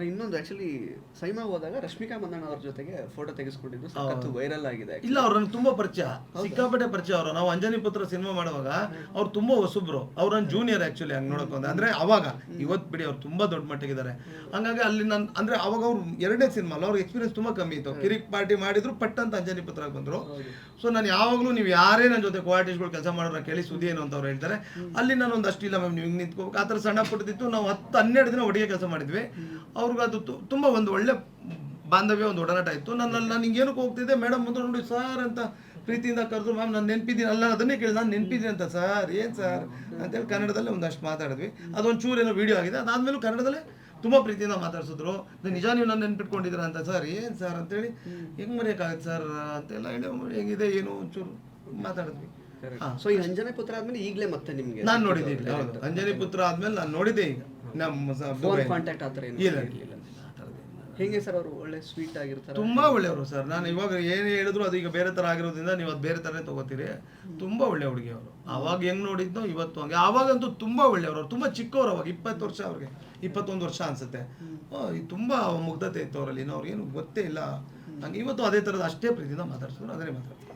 ಆದ್ರೆ ಇನ್ನೊಂದು ಆಕ್ಚುಲಿ ಸೈಮಾ ಹೋದಾಗ ರಶ್ಮಿಕಾ ಮಂದಣ್ಣ ಅವ್ರ ಜೊತೆಗೆ ಫೋಟೋ ತೆಗೆಸ್ಕೊಂಡಿದ್ದು ಸಖತ್ತು ವೈರಲ್ ಆಗಿದೆ ಇಲ್ಲ ಅವ್ರು ನಂಗೆ ತುಂಬಾ ಪರಿಚಯ. ಸಿಕ್ಕಾಪಟ್ಟೆ ಪರಿಚಯ ಅವರು. ನಾವು ಅಂಜನಿ ಪುತ್ರ ಸಿನಿಮಾ ಮಾಡುವಾಗ ಅವ್ರು ತುಂಬಾ ಹೊಸಬ್ರು. ಅವ್ರ ನನ್ನ ಜೂನಿಯರ್ ಆಕ್ಚುಲಿ ಹಂಗೆ ನೋಡಕ್ ಬಂದ ಅಂದ್ರೆ ಅವಾಗ ಇವತ್ ಬಿಡಿ ಅವ್ರು ತುಂಬಾ ದೊಡ್ಡ ಮಟ್ಟಿಗಿದ್ದಾರೆ. ಹಂಗಾಗಿ ಅಲ್ಲಿ ನನ್ ಅಂದ್ರೆ ಅವಾಗ ಅವ್ರು ಎರಡನೇ ಸಿನಿಮಾ ಅಲ್ಲ ಅವ್ರ ಎಕ್ಸ್ಪೀರಿಯನ್ಸ್ ತುಂಬಾ ಕಮ್ಮಿ ಇತ್ತು. ಕಿರಿಕ್ ಪಾರ್ಟಿ ಮಾಡಿದ್ರು ಪಟ್ ಅಂತ ಅಂಜನಿ ಪುತ್ರ ಬಂದ್ರು. ಸೊ ನಾನು ಯಾವಾಗಲೂ ನೀವು ಯಾರೇ ನನ್ನ ಜೊತೆ ಕೋಆರ್ಟಿಸ್ಟ್ಗಳು ಕೆಲಸ ಮಾಡೋರ ಕೇಳಿ ಸುದ್ದಿ ಏನು ಅಂತ ಅವ್ರು ಹೇಳ್ತಾರೆ. ಅಲ್ಲಿ ನಾನು ಒಂದಷ್ಟು ಇಲ್ಲ ಮ್ಯಾಮ್ ನೀವು ಹಿಂಗೆ ನಿಂತ್ಕೋಬೇಕು. ಆ ಥರ ಸಣ್ಣ ಪುಟ್ಟದಿತ್ತು ನಾವು ಹತ್ತು ಹನ್ನೆರಡು ದಿನ ಒಟ್ಟಿಗೆ ಕೆಲಸ ಮಾಡಿದ್ವಿ. ಅವ್ರಿಗೆ ಅದು ತುಂಬ ಒಂದು ಒಳ್ಳೆ ಬಾಂಧವ್ಯ ಒಂದು ಒಡನಾಟ ಇತ್ತು. ನಾನು ನಾನು ಹಿಂಗೇನಕ್ಕೆ ಹೋಗ್ತಿದ್ದೆ ಮೇಡಮ್ ಮುಂದೆ ನೋಡಿ ಸರ್ ಅಂತ ಪ್ರೀತಿಯಿಂದ ಕರೆದ್ರು ಮ್ಯಾಮ್ ನಾನು ನೆನಪಿದ್ದೀನಿ. ಅಲ್ಲ ಅದನ್ನೇ ಕೇಳಿ ನಾನು ನೆನಪಿದ್ದೀನಿ ಅಂತ ಸರ್ ಏನು ಸರ್? ಅಂತೇಳಿ ಕನ್ನಡದಲ್ಲೇ ಒಂದಷ್ಟು ಮಾತಾಡಿದ್ವಿ. ಅದೊಂದು ಚೂರು ಏನೋ ವಿಡಿಯೋ ಆಗಿದೆ. ಅದಾದ್ಮೇಲೂ ಕನ್ನಡದಲ್ಲೇ ತುಂಬ ಪ್ರೀತಿಯಿಂದ ಮಾತಾಡ್ಸಿದ್ರು. ನಾನು ನಿಜ ನೀವು ನಾನು ನೆನ್ಪಿಟ್ಕೊಂಡಿದ್ದೀರಾ ಅಂತ ಸರ್ ಏನು ಸರ್? ಅಂತೇಳಿ ಹೆಂಗೆ ಮರೆಯೋಕ್ಕಾಗತ್ತೆ ಸರ್? ಅಂತೆಲ್ಲ ಹೇಳಿ ಹೆಂಗಿದೆ ಏನು? ಒಂಚೂರು ಮಾತಾಡಿದ್ವಿ. ಸೊ ಈ ಅಂಜನೆ ಪುತ್ರ ಆದ್ಮೇಲೆ ಈಗಲೇ ಮತ್ತೆ ನಿಮ್ಗೆ ನಾನು ನೋಡಿದ್ದೀನಿ ಅಂಜನೇ ಅಂಜನಿ ಪುತ್ರ ಆದ್ಮೇಲೆ ನಾನು ನೋಡಿದ್ದೆ ಈಗ. ನಮ್ಮ ಫೋನ್. ಕಾಂಟ್ಯಾಕ್ಟ್ ಆತರ ಏನು ಇಲ್ಲ ಇರ್ಲಿಲ್ಲ. ಇಲ್ಲ, ಆ ಹೇಗೆ ಸರ್ ಅವರು ಒಳ್ಳೆ ಸ್ವೀಟ್ ಆಗಿರ್ತಾರೆ? ತುಂಬಾ ಒಳ್ಳೆಯವರು ಸರ್. ನಾನು ಇವಾಗ ಏನು ಹೇಳಿದ್ರು ಅದು ಈಗ ಬೇರೆ ತರ ಆಗಿರೋದ್ರಿಂದ ನೀವು ಅದು ಬೇರೆ ತರನೇ ತಗೋತೀರಿ. ತುಂಬಾ ಒಳ್ಳೆ ಹುಡುಗಿ ಅವರು ಅವಾಗ ಹೆಂಗ್ ನೋಡಿದ್ನೋ ಇವತ್ತು ಹಂಗೆ. ಅವಾಗಂತೂ ತುಂಬಾ ಒಳ್ಳೆಯವರು. ತುಂಬಾ ಚಿಕ್ಕವ್ರು ಅವಾಗ ಇಪ್ಪತ್ತು ವರ್ಷ ಅವ್ರಿಗೆ. ಇಪ್ಪತ್ತೊಂದು ವರ್ಷ ಅನ್ಸುತ್ತೆ. ತುಂಬಾ ಮುಗ್ಧತೆ ಇತ್ತು ಅವರಲ್ಲಿ. ಅವ್ರಿಗೇನು ಗೊತ್ತೇ ಇಲ್ಲ. ಹಂಗೆ ಇವತ್ತು ಅದೇ ತರದ ಅಷ್ಟೇ ಪ್ರೀತಿಯಿಂದ ಮಾತಾಡ್ಸಿದ್ರು. ಅದೇ ಮಾತಾಡ್ತಾರೆ.